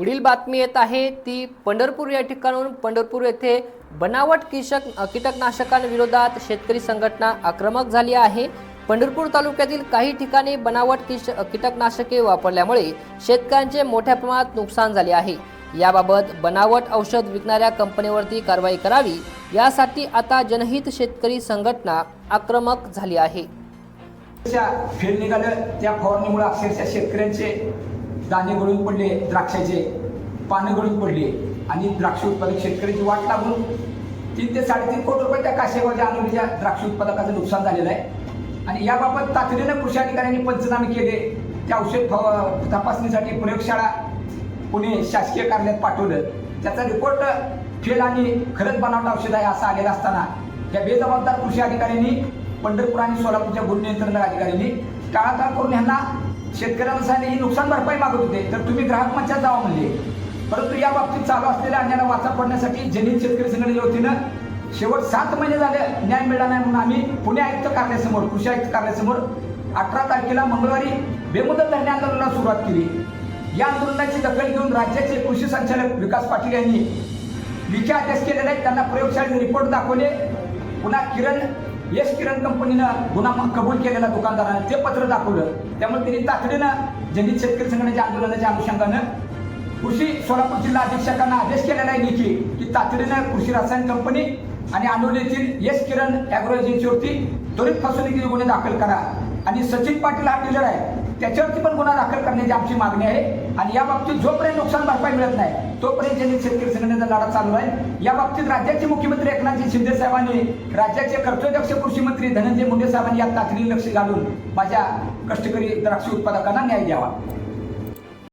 पुढील बातमी येत आहे ती पंढरपूर या ठिकाणाहून. पंढरपूर येथे बनावट किशक कीटकनाशकांविरोधात शेतकरी संघटना आक्रमक झाली आहे. पंढरपूर तालुक्यातील काही ठिकाणी बनावट किश कीटकनाशके वापरल्यामुळे शेतकऱ्यांचे मोठ्या प्रमाणात नुकसान झाले आहे. याबाबत बनावट औषध विकणाऱ्या कंपनीवरती कारवाई करावी यासाठी आता जनहित शेतकरी संघटना आक्रमक झाली आहे. फेल निघालं त्या फवारणीमुळे अक्षरशः शेतकऱ्यांचे दाणे गळून पडले द्राक्षाचे पानं गळून पडली आणि द्राक्ष उत्पादक शेतकऱ्याची वाट लागून तीन ते साडेतीन कोटी रुपये त्या काशेगावच्या अनुलीच्या द्राक्ष उत्पादकाचं नुकसान झालेलं आहे. आणि याबाबत तातडीनं कृषी अधिकाऱ्यांनी पंचनामे केले. त्या औषध फव- तपासणीसाठी प्रयोगशाळा पुणे शासकीय कार्यालयात पाठवलं. त्याचा रिपोर्ट फेल आणि खरंच बनावट औषध आहे असं आलेलं असताना या बेजबाबदार कृषी अधिकाऱ्यांनी पंढरपूर आणि सोलापूरच्या गुण नियंत्रण अधिकाऱ्यांनी टाळाटाळ करून यांना शेतकऱ्यांना सांगितले ही नुकसान भरपाई मागत होते तर तुम्ही ग्राहक मंचात जावा म्हणले. परंतु या बाबतीत चालू असलेल्या अन्यायाला वाचा पडण्यासाठी जनित शेतकरी संघटनेच्या वतीनं शेवट सात महिने झाले न्याय मिळाला नाही म्हणून आम्ही पुणे आयुक्त कार्यालयासमोर कृषी आयुक्त कार्यालयासमोर अठरा तारखेला मंगळवारी बेमुदत धरणे आंदोलनाला सुरुवात केली. या आंदोलनाची दखल घेऊन राज्याचे कृषी संचालक विकास पाटील यांनी विचार आदेश केलेले आहेत. त्यांना प्रयोगशाळेचे रिपोर्ट दाखवले. पुन्हा किरण यश किरण कंपनीनं गुन्हा कबूल केलेला दुकानदारानं ते पत्र दाखवलं. त्यामुळे त्यांनी तातडीनं जनित शेतकरी संघटनेच्या आंदोलनाच्या अनुषंगानं कृषी सोलापूर जिल्हा अधीक्षकांना आदेश केलेला आहे लेखी की तातडीनं कृषी रसायन कंपनी आणि आंदोलनातील यश किरण अॅग्रो एजन्सीवरती त्वरित फसवणुकीचे गुन्हे दाखल करा. आणि सचिन पाटील हा डीलर आहे. त्याच्यावरती पण गुन्हा दाखल करण्याची आमची मागणी आहे. आणि या बाबतीत जोपर्यंत नुकसान भरपाई मिळत नाही तोपर्यंत शेतकरी संघटनेचा लढा चालू आहे या बाबतीत राज्याचे मुख्यमंत्री एकनाथजी शिंदे साहेबांनी राज्याचे कर्तव्यक्ष कृषी मंत्री धनंजय मुंडे साहेबांनी या तातडीने लक्ष घालून माझ्या कष्टकरी द्राक्ष उत्पादकांना न्याय द्यावा.